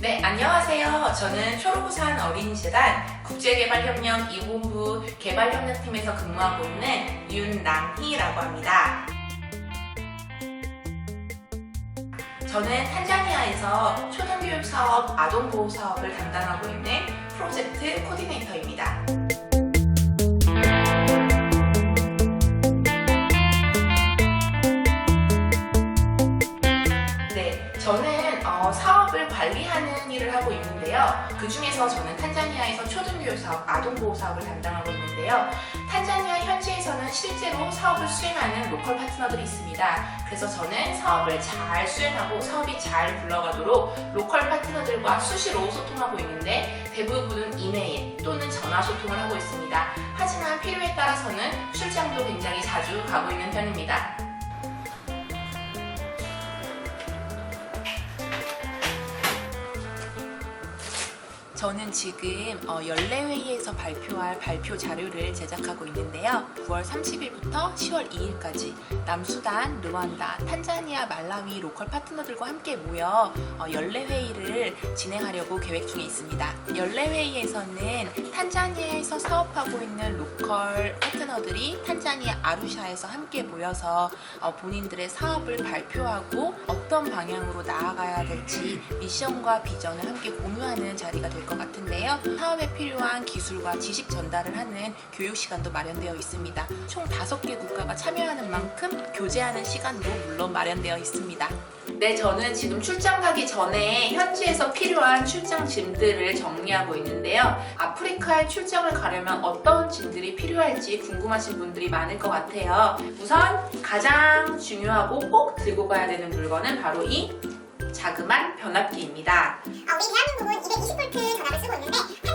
네, 안녕하세요. 저는 초록우산 어린이재단 국제개발협력 2본부 개발협력팀에서 근무하고 있는 윤남희라고 합니다. 저는 탄자니아에서 초등교육 사업, 아동보호 사업을 담당하고 있는 프로젝트 코디네이터입니다. 그 중에서 저는 탄자니아에서 초등교육 사업, 아동보호 사업을 담당하고 있는데요. 탄자니아 현지에서는 실제로 사업을 수행하는 로컬 파트너들이 있습니다. 그래서 저는 사업을 잘 수행하고 사업이 잘 굴러가도록 로컬 파트너들과 수시로 소통하고 있는데 대부분은 이메일 또는 전화 소통을 하고 있습니다. 하지만 필요에 따라서는 출장도 굉장히 자주 가고 있는 편입니다. 저는 지금 어, 연례회의에서 발표할 발표 자료를 제작하고 있는데요. 9월 30일부터 10월 2일까지 남수단, 르완다, 탄자니아, 말라위 로컬 파트너들과 함께 모여 어, 연례회의를 진행하려고 계획 중에 있습니다. 연례회의에서는 탄자니아에서 사업하고 있는 로컬 파트너들이 탄자니아 아루샤에서 함께 모여서 어, 본인들의 사업을 발표하고 어떤 방향으로 나아가야 될지 미션과 비전을 함께 공유하는 자리가 될것 같은데요. 사업에 필요한 기술과 지식 전달을 하는 교육 시간도 마련되어 있습니다. 총 5개 국가가 참여하는 만큼 교제하는 시간도 물론 마련되어 있습니다. 네, 저는 지금 출장 가기 전에 현지에서 필요한 출장 짐들을 정리하고 있는데요. 아프리카에 출장을 가려면 어떤 짐들이 필요할지 궁금하신 분들이 많을 것 같아요. 우선 가장 중요하고 꼭 들고 가야 되는 물건은 바로 이 자그만 변압기입니다. 어, 우리 대한민국은 220V 전압을 쓰고 있는데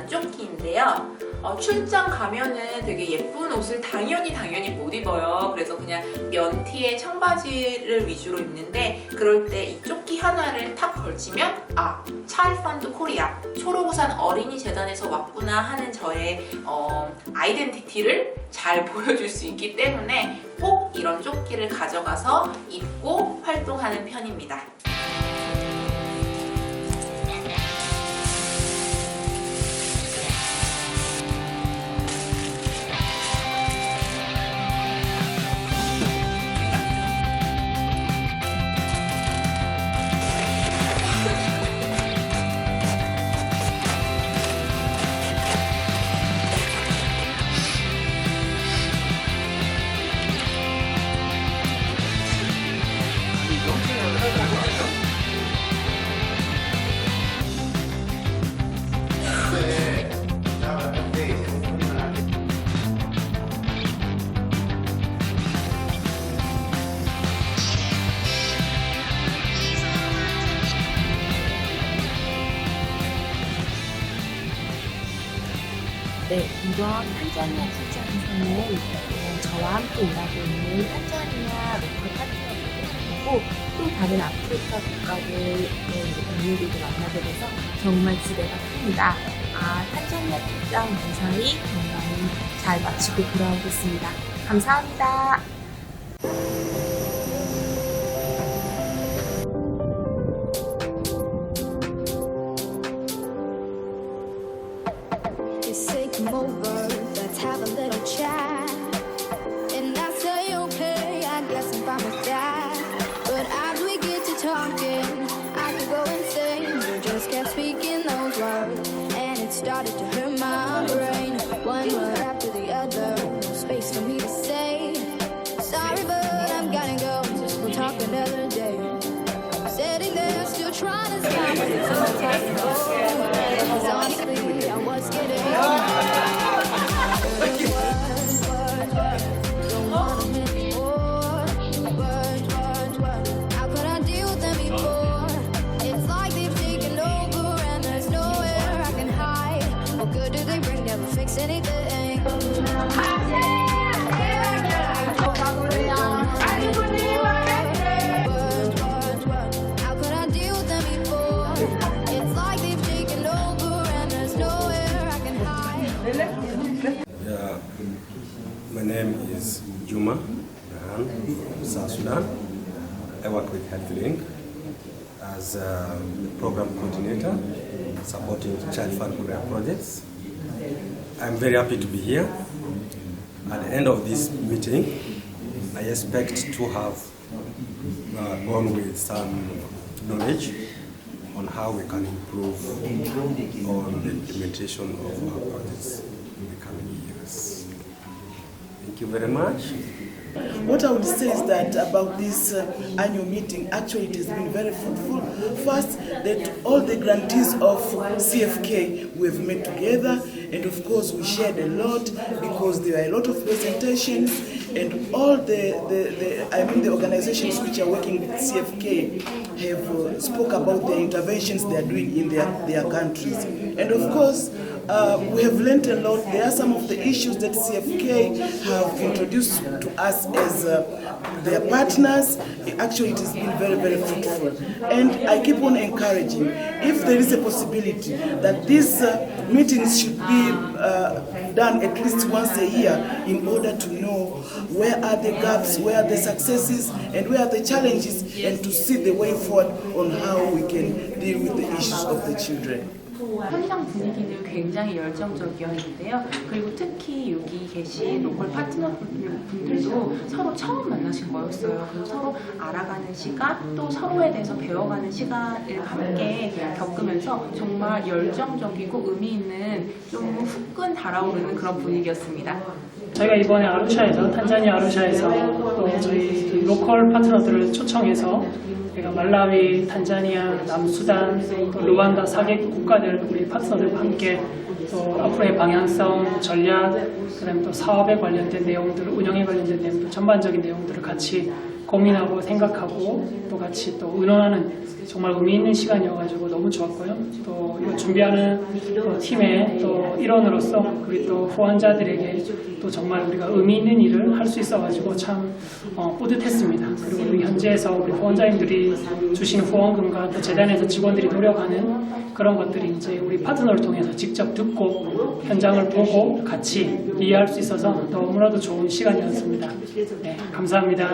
어린이재단 조끼인데요. 어, 출장 가면은 되게 예쁜 옷을 당연히 당연히 못 입어요. 그래서 그냥 면티에 청바지를 위주로 입는데 그럴 때 이 조끼 하나를 탁 걸치면 아 차일펀드 코리아 초록우산 어린이 재단에서 왔구나 하는 저의 어, 아이덴티티를 잘 보여줄 수 있기 때문에 꼭 이런 조끼를 가져가서 입고 활동하는 편입니다. 네, 이번 탄자니아 출장에서는 어, 저와 함께 일하고 있는 탄자니아 로컬 파트너들하고 또 다른 아프리카 국가들의 동료들도 만나게 돼서 정말 기대가 큽니다. 아, 탄자니아 출장 무사히 건강히 잘 마치고 돌아오겠습니다. 감사합니다. Trying to stop us. It's impossible. My name is Juma Rahan from South Sudan. I work with HealthLink as a program coordinator supporting child fund program projects. I'm very happy to be here. At the end of this meeting, I expect to have uh, gone with some knowledge on how we can improve on the implementation of our projects Thank you very much. What I would say is that about this uh, annual meeting, actually it has been very fruitful. First, that all the grantees of CFK we have met together, and of course we shared a lot because there are a lot of presentations, and all the, the, the I mean the organizations which are working with CFK have uh, spoke about the interventions they are doing in their, their countries, and of course. Uh, we have learned a lot. There are some of the issues that CFK have introduced to us as uh, their partners. Actually, it has been very, very fruitful. And I keep on encouraging, if there is a possibility that these uh, meetings should be uh, done at least once a year in order to know where are the gaps, where are the successes, and where are the challenges, and to see the way forward on how we can deal with the issues of the children. 현장 분위기는 굉장히 열정적이었는데요. 그리고 특히 여기 계신 로컬 파트너 분들도 서로 처음 만나신 거였어요. 그래서 서로 알아가는 시간, 또 서로에 대해서 배워가는 시간을 함께 겪으면서 정말 열정적이고 의미 있는 좀 후끈 달아오르는 그런 분위기였습니다. 저희가 이번에 아루샤에서 탄자니아 아루샤에서 또 저희 로컬 파트너들을 초청해서 저희가 말라위, 탄자니아, 남수단, 또 루안다 4개 국가들 우리 파트너들과 함께 또 앞으로의 방향성, 전략, 그다음에 또 사업에 관련된 내용들, 운영에 관련된 내용들, 전반적인 내용들을 같이 고민하고 생각하고 또 같이 또 의논하는 정말 의미 있는 시간이어가지고 너무 좋았고요. 또 준비하는 또 팀의 또 일원으로서 우리 또 후원자들에게 또 정말 우리가 의미 있는 일을 할 수 있어가지고 참 어, 뿌듯했습니다. 그리고 우리 현지에서 우리 후원자님들이 주신 후원금과 또 재단에서 직원들이 노력하는 그런 것들이 이제 우리 파트너를 통해서 직접 듣고 현장을 보고 같이 이해할 수 있어서 너무나도 좋은 시간이었습니다. 네, 감사합니다.